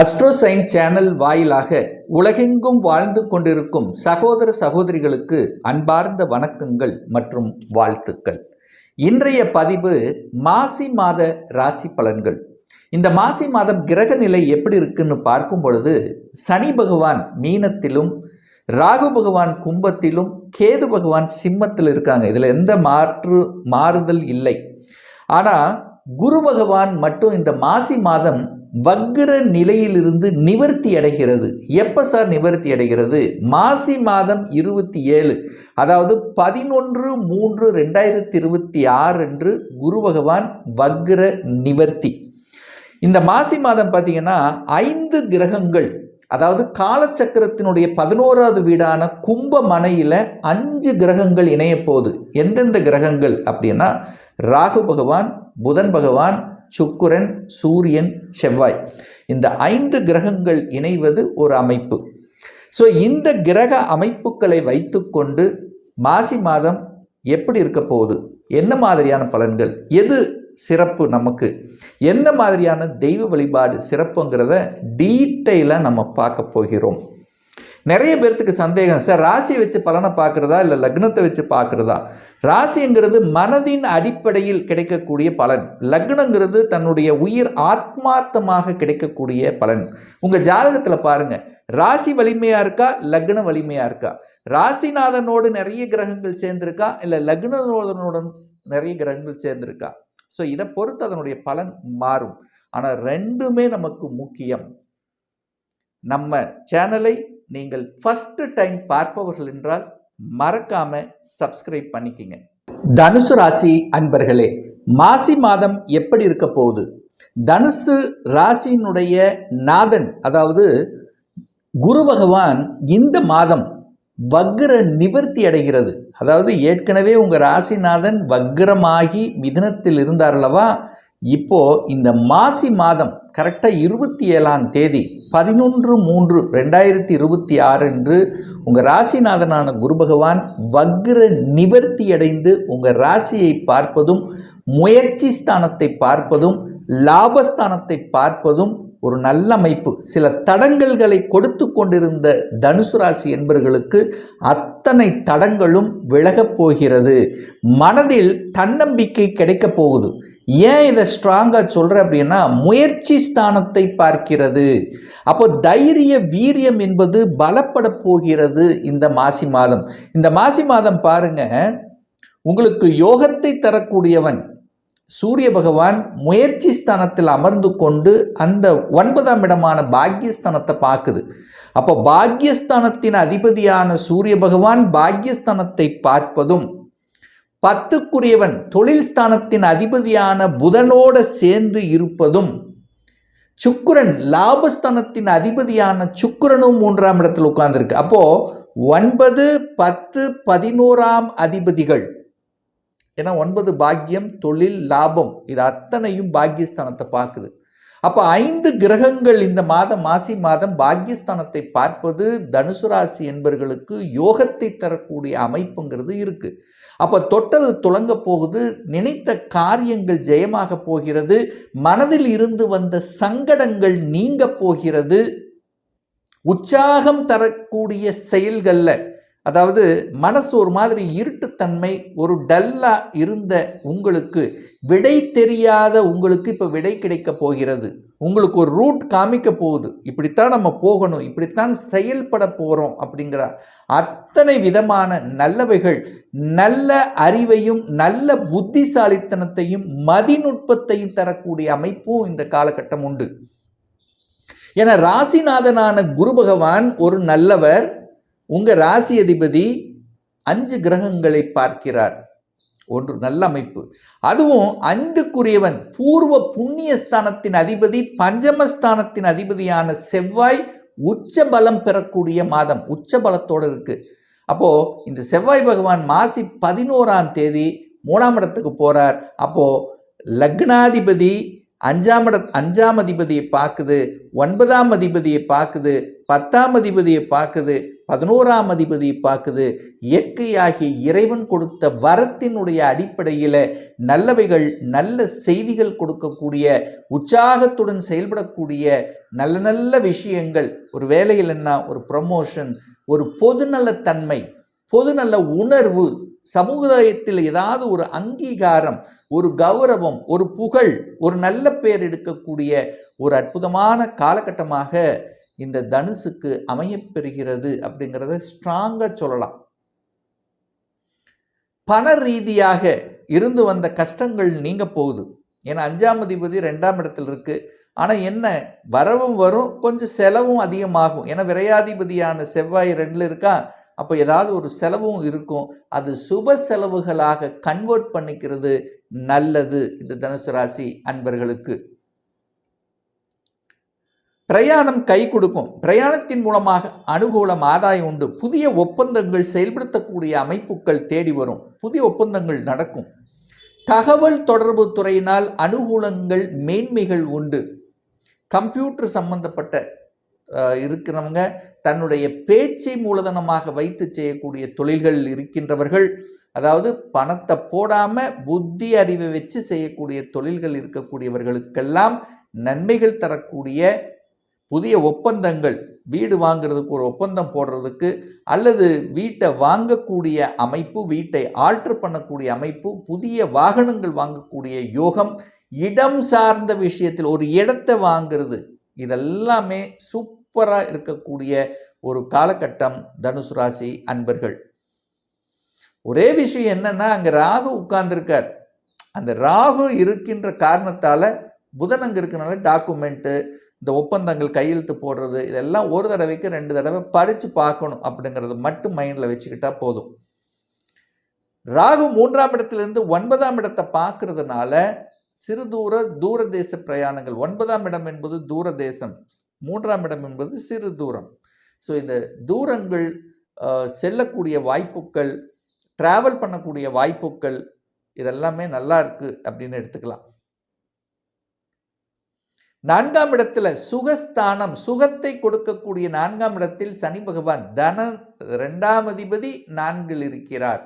அஸ்ட்ரோசைன் channel வாயிலாக உலகெங்கும் வாழ்ந்து கொண்டிருக்கும் சகோதர சகோதரிகளுக்கு அன்பார்ந்த வணக்கங்கள் மற்றும் வாழ்த்துக்கள். இன்றைய பதிவு மாசி மாத ராசி பலன்கள். இந்த மாசி மாதம் கிரக நிலை எப்படி இருக்குன்னு பார்க்கும் பொழுது சனி பகவான் மீனத்திலும் ராகு பகவான் கும்பத்திலும் கேது பகவான் சிம்மத்தில் இருக்காங்க. இதில் எந்த மாற்று மாறுதல் இல்லை. ஆனால் குரு பகவான் மட்டும் இந்த மாசி மாதம் வக்ர நிலையிலிருந்து நிவர்த்தி அடைகிறது. எப்போ சார் நிவர்த்தி அடைகிறது? மாசி மாதம் இருபத்தி ஏழு. அதாவது பதினொன்று மூன்று ரெண்டாயிரத்தி இருபத்தி ஆறு அன்று குரு பகவான் வக்ர நிவர்த்தி. இந்த மாசி மாதம் பார்த்தீங்கன்னா ஐந்து கிரகங்கள் அதாவது காலச்சக்கரத்தினுடைய பதினோராவது வீடான கும்ப மனையில் அஞ்சு கிரகங்கள் இணைய போகுது. எந்தெந்த கிரகங்கள் அப்படின்னா ராகு பகவான் புதன் பகவான் சுக்கிரன் சூரியன் செவ்வாய். இந்த ஐந்து கிரகங்கள் இணைவது ஒரு அமைப்பு. ஸோ இந்த கிரக அமைப்புகளை வைத்துக்கொண்டு மாசி மாதம் எப்படி இருக்க போகுது? என்ன மாதிரியான பலன்கள்? எது சிறப்பு நமக்கு? என்ன மாதிரியான தெய்வ வழிபாடு சிறப்புங்கிறத டீட்டெயிலாக நம்ம பார்க்க போகிறோம். நிறைய பேர்த்துக்கு சந்தேகம் சார் ராசியை வச்சு பலனை பார்க்குறதா இல்லை லக்னத்தை வச்சு பார்க்குறதா? ராசிங்கிறது மனதின் அடிப்படையில் கிடைக்கக்கூடிய பலன். லக்னங்கிறது தன்னுடைய உயிர் ஆத்மார்த்தமாக கிடைக்கக்கூடிய பலன். உங்கள் ஜாதகத்தில் பாருங்கள் ராசி வலிமையாக இருக்கா? லக்ன வலிமையாக இருக்கா? ராசிநாதனோடு நிறைய கிரகங்கள் சேர்ந்திருக்கா? இல்லை லக்னநாதனுடன் நிறைய கிரகங்கள் சேர்ந்திருக்கா? ஸோ இதை பொறுத்து அதனுடைய பலன் மாறும். ஆனால் ரெண்டுமே நமக்கு முக்கியம். நம்ம சேனலை நீங்கள் ஃபஸ்ட்டு டைம் பார்ப்பவர்கள் என்றால் மறக்காம சப்ஸ்கிரைப் பண்ணிக்கிங்க. தனுசு ராசி அன்பர்களே மாசி மாதம் எப்படி இருக்க போகுது? தனுசு ராசியினுடைய நாதன் அதாவது குரு பகவான் இந்த மாதம் வக்ர நிவர்த்தி அடைகிறது. அதாவது ஏற்கனவே உங்கள் ராசிநாதன் வக்ரமாகி மிதனத்தில் இருந்தார் அல்லவா? இப்போது இந்த மாசி மாதம் கரெக்டாக இருபத்தி ஏழாம் தேதி பதினொன்று மூன்று ரெண்டாயிரத்தி இருபத்தி ஆறு அன்று உங்கள் ராசிநாதனான குரு பகவான் வக்ர நிவர்த்தி அடைந்து உங்கள் ராசியை பார்ப்பதும் முயற்சி ஸ்தானத்தை பார்ப்பதும் லாபஸ்தானத்தை பார்ப்பதும் ஒரு நல்ல அமைப்பு. சில தடங்கல்களை கொடுத்து கொண்டிருந்த தனுசு ராசி என்பவர்களுக்கு அத்தனை தடங்களும் விலகப் போகிறது. மனதில் தன்னம்பிக்கை கிடைக்கப் போகுது. ஏன் இதை ஸ்ட்ராங்காக சொல்கிறேன் அப்படின்னா முயற்சி ஸ்தானத்தை பார்க்கிறது. அப்போ தைரிய வீரியம் என்பது பலப்பட போகிறது இந்த மாசி மாதம். இந்த மாசி மாதம் பாருங்க உங்களுக்கு யோகத்தை தரக்கூடியவன் சூரிய பகவான் முயற்சி ஸ்தானத்தில் அமர்ந்து கொண்டு அந்த ஒன்பதாம் இடமான பாக்யஸ்தானத்தை பார்க்குது. அப்போ பாக்யஸ்தானத்தின் அதிபதியான சூரிய பகவான் பாக்யஸ்தானத்தை பார்ப்பதும் பத்துக்குரியவன் தொழில் ஸ்தானத்தின் அதிபதியான புதனோட சேர்ந்து இருப்பதும் சுக்குரன் லாபஸ்தானத்தின் அதிபதியான சுக்குரனும் மூன்றாம் இடத்தில் உட்கார்ந்துருக்கு. அப்போது ஒன்பது பத்து பதினோராம் அதிபதிகள் ஏன்னா ஒன்பது பாக்கியம் தொழில் லாபம். இது அத்தனையும் பாக்கியஸ்தானத்தை பார்க்குது. அப்போ ஐந்து கிரகங்கள் இந்த மாதம் மாசி மாதம் பாக்கியஸ்தானத்தை பார்ப்பது தனுசு ராசி என்பவர்களுக்கு யோகத்தை தரக்கூடிய அமைப்புங்கிறது இருக்குது அப்போ தொட்டது துளங்க போகுது நினைத்த காரியங்கள் ஜெயமாக போகிறது மனதில் இருந்து வந்த சங்கடங்கள் நீங்க போகிறது உற்சாகம் தரக்கூடிய செயல்களில் அதாவது மனசு ஒரு மாதிரி இருட்டுத்தன்மை ஒரு டல்லாக இருந்த உங்களுக்கு விடை தெரியாத உங்களுக்கு இப்போ விடை கிடைக்க போகிறது. உங்களுக்கு ஒரு ரூட் காமிக்க போகுது. இப்படித்தான் நம்ம போகணும் இப்படித்தான் செயல்பட போகிறோம் அப்படிங்கிற அத்தனை விதமான நல்லவைகள் நல்ல அறிவையும் நல்ல புத்திசாலித்தனத்தையும் மதிநுட்பத்தையும் தரக்கூடிய அமைப்பும் இந்த காலகட்டம் உண்டு. என ராசிநாதனான குரு பகவான் ஒரு நல்லவர் உங்கள் ராசி அதிபதி அஞ்சு கிரகங்களை பார்க்கிறார். ஒன்று நல்ல அமைப்பு. அதுவும் அஞ்சுக்குரியவன் பூர்வ புண்ணிய ஸ்தானத்தின் அதிபதி பஞ்சமஸ்தானத்தின் அதிபதியான செவ்வாய் உச்ச பலம் பெறக்கூடிய மாதம் உச்ச பலத்தோடு இருக்கு. அப்போ இந்த செவ்வாய் பகவான் மாசி பதினோராம் தேதி மூணாம் இடத்துக்கு போறார். அப்போ லக்னாதிபதி அஞ்சாம் இட அஞ்சாம் அதிபதியை பார்க்குது ஒன்பதாம் அதிபதியை பார்க்குது பத்தாம் அதிபதியை பார்க்குது பதினோராம் அதிபதியை பார்க்குது. இயற்கையாகிய இறைவன் கொடுத்த வரத்தினுடைய அடிப்படையில் நல்லவைகள் நல்ல செய்திகள் கொடுக்கக்கூடிய உற்சாகத்துடன் செயல்படக்கூடிய நல்ல நல்ல விஷயங்கள். ஒரு வேலையில் என்ன ஒரு ப்ரமோஷன் ஒரு பொதுநலத்தன்மை பொதுநல உணர்வு சமுதாயத்தில் ஏதாவது ஒரு அங்கீகாரம் ஒரு கௌரவம் ஒரு புகழ் ஒரு நல்ல பெயர் எடுக்கக்கூடிய ஒரு அற்புதமான காலகட்டமாக இந்த தனுசுக்கு அமையப்பெறுகிறது அப்படிங்கிறத ஸ்ட்ராங்காக சொல்லலாம். பண ரீதியாக இருந்து வந்த கஷ்டங்கள் நீங்க போகுது. ஏன்னா அஞ்சாம் அதிபதி ரெண்டாம் இடத்துல இருக்கு. ஆனால் என்ன? வரவும் வரும் கொஞ்சம் செலவும் அதிகமாகும். ஏன்னா விரையாதிபதியான செவ்வாய் ரெண்டில் இருக்கா? அப்போ ஏதாவது ஒரு செலவும் இருக்கும். அது சுப செலவுகளாக கன்வெர்ட் பண்ணிக்கிறது நல்லது இந்த தனுசு ராசி அன்பர்களுக்கு. பிரயாணம் கை கொடுக்கும். பிரயாணத்தின் மூலமாக அனுகூலம் ஆதாயம் உண்டு. புதிய ஒப்பந்தங்கள் செயல்படுத்தக்கூடிய அமைப்புகள் தேடி வரும். புதிய ஒப்பந்தங்கள் நடக்கும். தகவல் தொடர்பு துறையினால் அனுகூலங்கள் மேன்மைகள் உண்டு. கம்ப்யூட்டர் சம்பந்தப்பட்ட இருக்கிறவங்க தன்னுடைய பேச்சை மூலதனமாக வைத்து செய்யக்கூடிய தொழில்கள் இருக்கின்றவர்கள் அதாவது பணத்தை போடாமல் புத்தி அறிவை வச்சு செய்யக்கூடிய தொழில்கள் இருக்கக்கூடியவர்களுக்கெல்லாம் நன்மைகள் தரக்கூடிய புதிய ஒப்பந்தங்கள் வீடு வாங்குறதுக்கு ஒரு ஒப்பந்தம் போடுறதுக்கு அல்லது வீட்டை வாங்கக்கூடிய அமைப்பு வீட்டை ஆல்டர் பண்ணக்கூடிய அமைப்பு புதிய வாகனங்கள் வாங்கக்கூடிய யோகம் இடம் சார்ந்த விஷயத்தில் ஒரு இடத்தை வாங்குறது இதெல்லாமே சூப்பராக இருக்கக்கூடிய ஒரு காலகட்டம் தனுசு ராசி அன்பர்கள். ஒரே விஷயம் என்னன்னா அங்கே ராகு உட்கார்ந்துருக்கார். அந்த ராகு இருக்கின்ற காரணத்தால் புதன் அங்கே இருக்கிறனால டாக்குமெண்ட்டு இந்த ஒப்பந்தங்கள் கையெழுத்து போடுறது இதெல்லாம் ஒரு தடவைக்கு ரெண்டு தடவை படித்து பார்க்கணும் அப்படிங்கிறது மட்டும் மைண்டில் வச்சுக்கிட்டா போதும். ராகு மூன்றாம் இடத்துலேருந்து ஒன்பதாம் இடத்தை பார்க்கறதுனால சிறு தூர தூர தேச பிரயாணங்கள். ஒன்பதாம் இடம் என்பது தூர தேசம் மூன்றாம் இடம் என்பது சிறு தூரம் ஸோ இந்த தூரங்கள் செல்லக்கூடிய வாய்ப்புகள் ட்ராவல் பண்ணக்கூடிய வாய்ப்புகள் இதெல்லாமே நல்லா இருக்கு அப்படின்னு எடுத்துக்கலாம். நான்காம் இடத்துல சுகஸ்தானம். சுகத்தை கொடுக்கக்கூடிய நான்காம் இடத்தில் சனி பகவான் தன ரெண்டாம் அதிபதி நான்கில் இருக்கிறார்.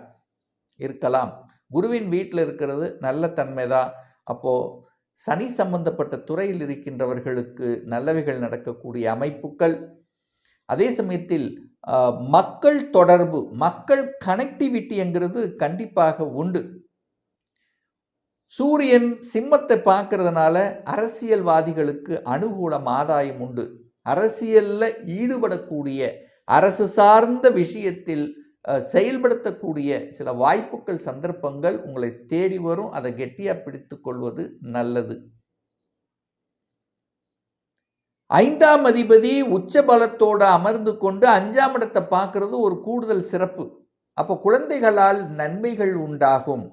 இருக்கலாம். குருவின் வீட்டில் இருக்கிறது நல்ல தன்மை தான் அப்போது சனி சம்பந்தப்பட்ட துறையில் இருக்கின்றவர்களுக்கு நல்லவைகள் நடக்கக்கூடிய அமைப்புகள். அதே சமயத்தில் மக்கள் தொடர்பு மக்கள் கனெக்டிவிட்டிங்கிறது கண்டிப்பாக உண்டு. சூரியன் சிம்மத்தை பார்க்கறதுனால அரசியல்வாதிகளுக்கு அனுகூலம் ஆதாயம் உண்டு. அரசியலில் ஈடுபடக்கூடிய அரசு சார்ந்த விஷயத்தில் செயல்படுத்தக்கூடிய சில வாய்ப்புகள் சந்தர்ப்பங்கள் உங்களை தேடி வரும். அதை கெட்டியாக பிடித்து கொள்வது நல்லது. ஐந்தாம் அதிபதி உச்ச பலத்தோடு அமர்ந்து கொண்டு அஞ்சாம் இடத்தை பார்க்கறது ஒரு கூடுதல் சிறப்பு. அப்போ குழந்தைகளால் நன்மைகள் உண்டாகும்.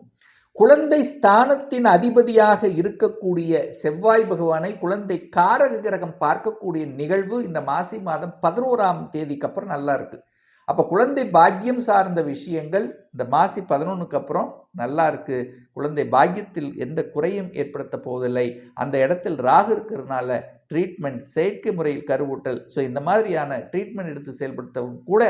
குழந்தை ஸ்தானத்தின் அதிபதியாக இருக்கக்கூடிய செவ்வாய் பகவானை குழந்தை காரக கிரகம் பார்க்கக்கூடிய நிகழ்வு இந்த மாசி மாதம் பதினோராம் தேதிக்கு அப்புறம் நல்லா இருக்குது அப்போ குழந்தை பாக்கியம் சார்ந்த விஷயங்கள் இந்த மாசி பதினொன்றுக்கு அப்புறம் நல்லா இருக்கு. குழந்தை பாக்கியத்தில் எந்த குறையும் ஏற்படுத்த போவதில்லை. அந்த இடத்தில் ராகு இருக்கிறதுனால ட்ரீட்மெண்ட் செயற்கை முறையில் கருவூட்டல். ஸோ இந்த மாதிரியான ட்ரீட்மெண்ட் எடுத்து செயல்படுத்தவும் கூட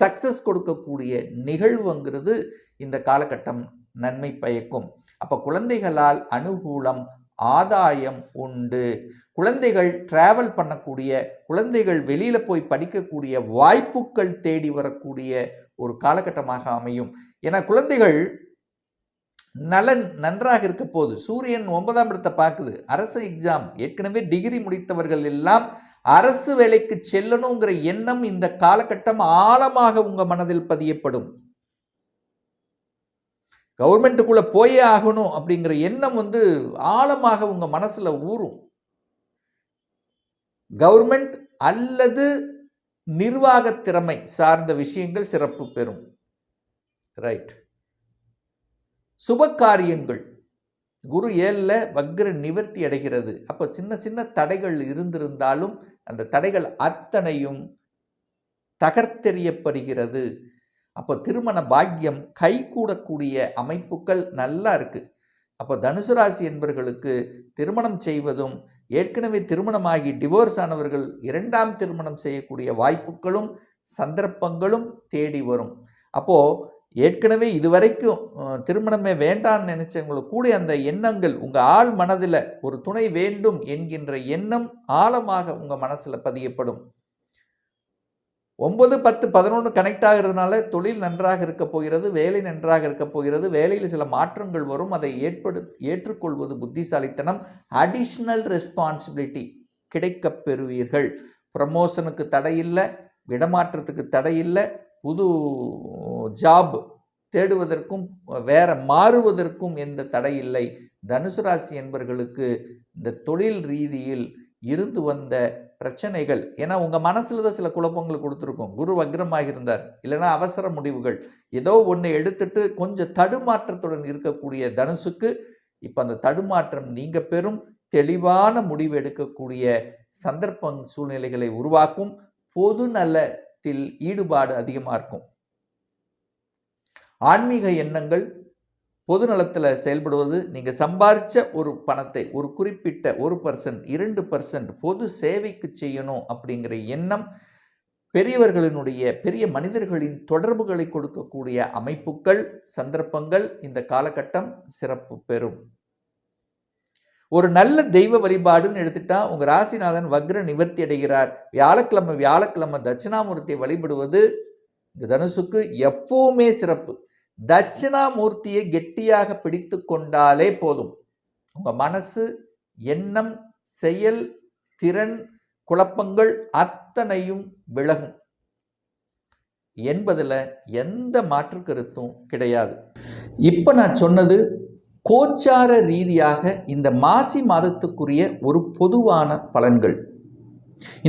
சக்ஸஸ் கொடுக்கக்கூடிய நிகழ்வுங்கிறது இந்த காலகட்டம் நன்மை பயக்கும். அப்போ குழந்தைகளால் அனுகூலம் ஆதாயம் உண்டு. குழந்தைகள் டிராவல் பண்ணக்கூடிய குழந்தைகள் வெளியில் போய் படிக்கக்கூடிய வாய்ப்புகள் தேடி வரக்கூடிய ஒரு காலகட்டமாக அமையும். ஏன்னா குழந்தைகள் நலன் நன்றாக இருக்க போது சூரியன் ஒன்பதாம் இடத்தை பார்க்குது. அரசு எக்ஸாம் ஏற்கனவே டிகிரி முடித்தவர்கள் எல்லாம் அரசு வேலைக்கு செல்லணுங்கிற எண்ணம் இந்த காலகட்டம் ஆழமாக உங்கள் மனதில் பதியப்படும். கவர்மெண்ட்டுக்குள்ளே போயே ஆகணும் அப்படிங்கிற எண்ணம் வந்து ஆழமாக உங்கள் மனசில் ஊறும். கவர்மெண்ட் அல்லது நிர்வாக திறமை சார்ந்த விஷயங்கள் சிறப்பு பெறும். ரைட். சுப காரியங்கள் குரு ஏழில் வக்ர நிவர்த்தி அடைகிறது. அப்போ சின்ன சின்ன தடைகள் இருந்திருந்தாலும் அந்த தடைகள் அத்தனையும் தகர்த்தெறியப்படுகிறது. அப்போ திருமண பாக்கியம் கைகூடக்கூடிய அமைப்புகள் நல்லா இருக்குது அப்போ தனுசு ராசி என்பவர்களுக்கு திருமணம் செய்வதும் ஏற்கனவே திருமணமாகி டிவோர்ஸ் ஆனவர்கள் இரண்டாம் திருமணம் செய்யக்கூடிய வாய்ப்புகளும் சந்தர்ப்பங்களும் தேடி வரும். அப்போது ஏற்கனவே இதுவரைக்கும் திருமணமே வேண்டான்னு நினைச்சவங்களுக்கு கூட அந்த எண்ணங்கள் உங்கள் ஆள் மனதில் ஒரு துணை வேண்டும் என்கின்ற எண்ணம் ஆழமாக உங்கள் மனசில் பதியப்படும். ஒன்பது பத்து பதினொன்று கனெக்ட் ஆகிறதுனால தொழில் நன்றாக இருக்க போகிறது வேலை நன்றாக இருக்க போகிறது வேலையில் சில மாற்றங்கள் வரும் அதை ஏற்படு ஏற்றுக்கொள்வது புத்திசாலித்தனம் அடிஷ்னல் ரெஸ்பான்சிபிலிட்டி கிடைக்கப் பெறுவீர்கள். ப்ரமோஷனுக்கு தடையில்லை இடமாற்றத்துக்கு தடையில்லை புது ஜாப் தேடுவதற்கும் வேற மாறுவதற்கும் எந்த தடையில்லை. தனுசு ராசி என்பர்களுக்கு இந்த தொழில் ரீதியில் இருந்து வந்த பிரச்சனைகள். ஏன்னா உங்கள் மனசில் தான் சில குழப்பங்கள் கொடுத்துருக்கும். குரு வக்ரமாக இருந்தார் இல்லைன்னா அவசர முடிவுகள். ஏதோ ஒன்று எடுத்துட்டு கொஞ்சம் தடுமாற்றத்துடன் இருக்கக்கூடிய தனுசுக்கு இப்போ அந்த தடுமாற்றம் நீங்கள் பெறும் தெளிவான முடிவு எடுக்கக்கூடிய சந்தர்ப்ப சூழ்நிலைகளை உருவாக்கும். பொது நலத்தில் ஈடுபாடு அதிகமாக இருக்கும். ஆன்மீக எண்ணங்கள் பொது நலத்தில் செயல்படுவது நீங்கள் சம்பாதிச்ச ஒரு பணத்தை ஒரு குறிப்பிட்ட ஒரு பர்சன்ட் இரண்டு பர்சன்ட் பொது சேவைக்கு செய்யணும் அப்படிங்கிற எண்ணம் பெரியவர்களினுடைய பெரிய மனிதர்களின் தொடர்புகளை கொடுக்கக்கூடிய அமைப்புகள் சந்தர்ப்பங்கள் இந்த காலகட்டம் சிறப்பு பெறும். ஒரு நல்ல தெய்வ வழிபாடுன்னு எடுத்துட்டா உங்கள் ராசிநாதன் வக்ர நிவர்த்தி அடைகிறார். வியாழக்கிழமை வியாழக்கிழமை தட்சிணாமூர்த்தியை வழிபடுவது இந்த தனுசுக்கு எப்பவுமே சிறப்பு. தட்சிணாமூர்த்தியை கெட்டியாக பிடித்து கொண்டாலே போதும். உங்க மனசு எண்ணம் செயல் திறன் குழப்பங்கள் அத்தனையும் விலகும். என்பதில் எந்த மாற்று கருத்தும் கிடையாது. இப்போ நான் சொன்னது கோச்சார ரீதியாக இந்த மாசி மாதத்துக்குரிய ஒரு பொதுவான பலன்கள்.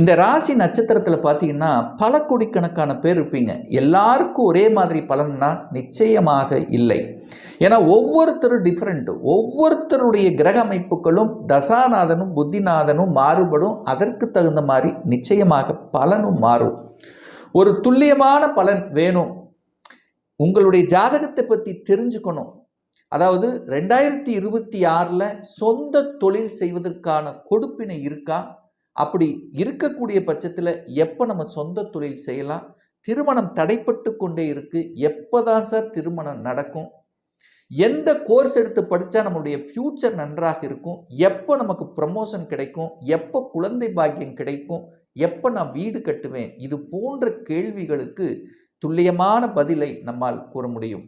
இந்த ராசி நட்சத்திரத்தில் பார்த்தீங்கன்னா பல கோடிக்கணக்கான பேர் இருப்பீங்க. எல்லாருக்கும் ஒரே மாதிரி பலன்னா நிச்சயமாக இல்லை. ஏன்னா ஒவ்வொருத்தரும் டிஃப்ரெண்ட் ஒவ்வொருத்தருடைய கிரக அமைப்புகளும் தசாநாதனும் புத்திநாதனும் மாறுபடும். அதற்கு தகுந்த மாதிரி நிச்சயமாக பலனும் மாறும். ஒரு துல்லியமான பலன் வேணும். உங்களுடைய ஜாதகத்தை பற்றி தெரிஞ்சுக்கணும். அதாவது ரெண்டாயிரத்தி இருபத்தி ஆறில் சொந்த தொழில் செய்வதற்கான கொடுப்பினை இருக்கா? அப்படி இருக்கக்கூடிய பட்சத்தில் எப்போ நம்ம சொந்த தொழில் செய்யலாம்? திருமணம் தடைப்பட்டு கொண்டே இருக்கு. எப்போ தான் சார் திருமணம் நடக்கும்? எந்த கோர்ஸ் எடுத்து படித்தா நம்மளுடைய ஃப்யூச்சர் நன்றாக இருக்கும்? எப்போ நமக்கு ப்ரமோஷன் கிடைக்கும்? எப்போ குழந்தை பாக்கியம் கிடைக்கும்? எப்போ நான் வீடு கட்டுவேன்? இது போன்ற கேள்விகளுக்கு துல்லியமான பதிலை நம்மால் கூற முடியும்.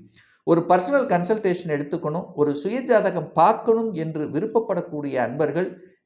ஒரு பர்சனல் கன்சல்டேஷன் எடுத்துக்கணும். ஒரு சுயஜாதகம் பார்க்கணும் என்று விருப்பப்படக்கூடிய அன்பர்கள்